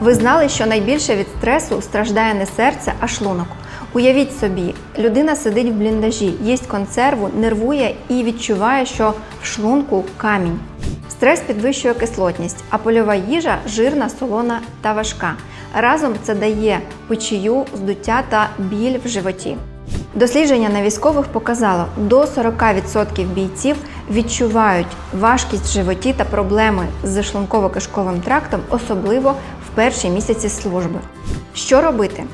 Ви знали, що найбільше від стресу страждає не серце, а шлунок. Уявіть собі, людина сидить в бліндажі, їсть консерву, нервує і відчуває, що в шлунку камінь. Стрес підвищує кислотність, а польова їжа жирна, солона та важка. Разом це дає печію, здуття та біль в животі. Дослідження на військових показало, до 40% бійців відчувають важкість в животі та проблеми з шлунково-кишковим трактом, особливо в перші місяці служби. Що робити?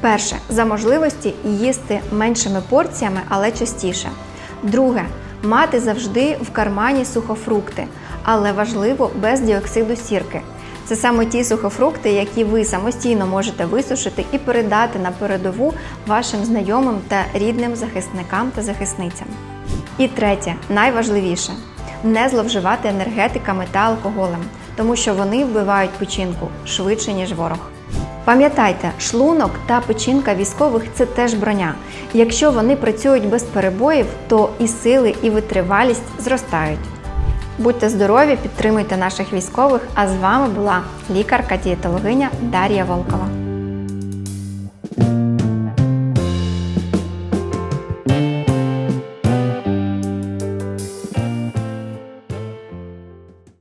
Перше, за можливості їсти меншими порціями, але частіше. Друге, мати завжди в кармані сухофрукти, але важливо без діоксиду сірки. Це саме ті сухофрукти, які ви самостійно можете висушити і передати на передову вашим знайомим та рідним захисникам та захисницям. І третє, найважливіше не зловживати енергетиками та алкоголем, тому що вони вбивають печінку швидше, ніж ворог. Пам'ятайте, шлунок та печінка військових це теж броня. Якщо вони працюють без перебоїв, то і сили, і витривалість зростають. Будьте здорові, підтримуйте наших військових. А з вами була лікарка-дієтологиня Дар'я Волкова.